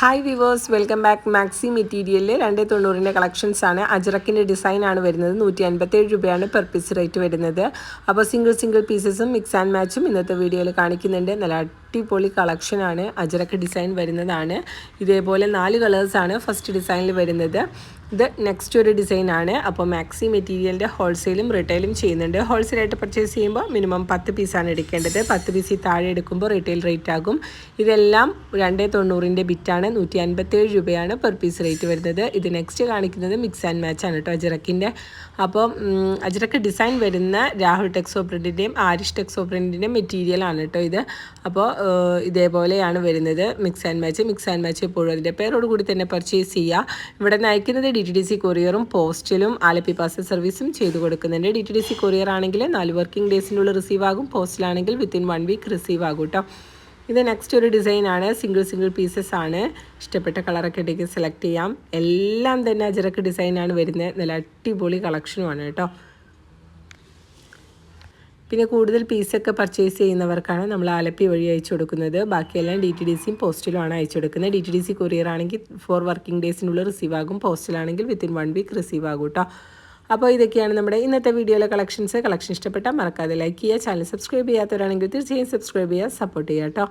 Hi viewers welcome back maxi മെറ്റീരിയലിൽ രണ്ട് തൊണ്ണൂറിന്റെ collections ആണ്. അജറക്കിന്റെ ഡിസൈൻ ആണ് വരുന്നത്. നൂറ്റി അൻപത്തേഴ് രൂപയാണ് പെർ പീസ് റേറ്റ് വരുന്നത്. അപ്പോൾ സിംഗിൾ സിംഗിൾ പീസസും മിക്സ് ആൻഡ് മാച്ചും ഇന്നത്തെ വീഡിയോയിൽ കാണിക്കുന്നുണ്ട്. നല്ല അടിപൊളി കളക്ഷനാണ് അജറക്ക് ഡിസൈൻ വരുന്നതാണ്. ഇതേപോലെ നാല് കളേഴ്സാണ് ഫസ്റ്റ് ഡിസൈനിൽ വരുന്നത്. ഇത് നെക്സ്റ്റ് ഒരു ഡിസൈനാണ് അപ്പോൾ മാക്സി മെറ്റീരിയലിന്റെ ഹോൾസെയിലും റീറ്റെയിലും ചെയ്യുന്നുണ്ട്. ഹോൾസെയിലായിട്ട് പർച്ചേസ് ചെയ്യുമ്പോൾ മിനിമം പത്ത് പീസാണ് എടുക്കേണ്ടത്. പത്ത് പീസിൽ താഴെ എടുക്കുമ്പോൾ റീറ്റെയിൽ റേറ്റ് ആകും. ഇതെല്ലാം രണ്ട് തൊണ്ണൂറിന്റെ ബിറ്റാണ് നൂറ്റി അൻപത്തേഴ് രൂപയാണ് പെർ പീസ് റേറ്റ് വരുന്നത്. ഇത് നെക്സ്റ്റ് കാണിക്കുന്നത് മിക്സ് ആൻഡ് മാച്ച് ആണ് കേട്ടോ അജറക്കിന്റെ അപ്പോൾ അജറക്ക് ഡിസൈൻ വരുന്ന രാഹുൽ ടെക്സോ പ്രിന്റിന്റെയും ആരിഷ് ടെക്സോ പ്രിന്റിന്റെയും മെറ്റീരിയലാണ് കേട്ടോ ഇത്. അപ്പോൾ ഇതേപോലെയാണ് വരുന്നത്. Mix and match mix and match എപ്പോഴും അതിന്റെ പേരോട് കൂടി തന്നെ പർച്ചേസ് ചെയ്യുക. ഇവിടെ നയിക്കുന്നത് ഡി ടി ഡി സി കൊറിയറും പോസ്റ്റിലും ആലപ്പി പാസൽ സർവീസും ചെയ്തു കൊടുക്കുന്നുണ്ട്. D T D C courier ആണെങ്കിൽ നാല് വർക്കിംഗ് ഡേയ്സിനുള്ളിൽ റിസീവ് ആകും. പോസ്റ്റിലാണെങ്കിൽ വിത്തിൻ വൺ വീക്ക് റിസീവ് ആകും കേട്ടോ ഇത് നെക്സ്റ്റ് ഒരു ഡിസൈനാണ് സിംഗിൾ സിംഗിൾ പീസസ് ആണ്. ഇഷ്ടപ്പെട്ട കളറൊക്കെ ഇടയ്ക്ക് സെലക്ട് ചെയ്യാം. എല്ലാം തന്നെ അജറക്ക് ഡിസൈനാണ് വരുന്നത്. നല്ല അടിപൊളി കളക്ഷനുമാണ് കേട്ടോ പിന്നെ കൂടുതൽ പീസൊക്കെ പർച്ചേസ് ചെയ്യുന്നവർക്കാണ് നമ്മൾ ആലപ്പി വഴി അയച്ചു കൊടുക്കുന്നത്. ബാക്കിയെല്ലാം ഡി ടി ഡി സിയും പോസ്റ്റിലുമാണ് അയച്ചു കൊടുക്കുന്നത്. D T D C courier ആണെങ്കിൽ ഫോർ വർക്കിംഗ് ഡേയ്സിനുള്ളിൽ റിസീവ് ആകും. പോസ്റ്റിലാണെങ്കിൽ വിത്തിൻ വൺ വീക്ക് റിസീവ് ആകും കേട്ടോ അപ്പോൾ ഇതൊക്കെയാണ് നമ്മുടെ ഇന്നത്തെ വീഡിയോയിലെ കളക്ഷൻസ് കളക്ഷൻ ഇഷ്ടപ്പെട്ടാൽ മറക്കാതെ ലൈക്ക് ചെയ്യുക. ചാനൽ സബ്സ്ക്രൈബ് ചെയ്യാത്തവരാണെങ്കിൽ തീർച്ചയായും സബ്സ്ക്രൈബ് ചെയ്യുക സപ്പോർട്ട് ചെയ്യുക കേട്ടോ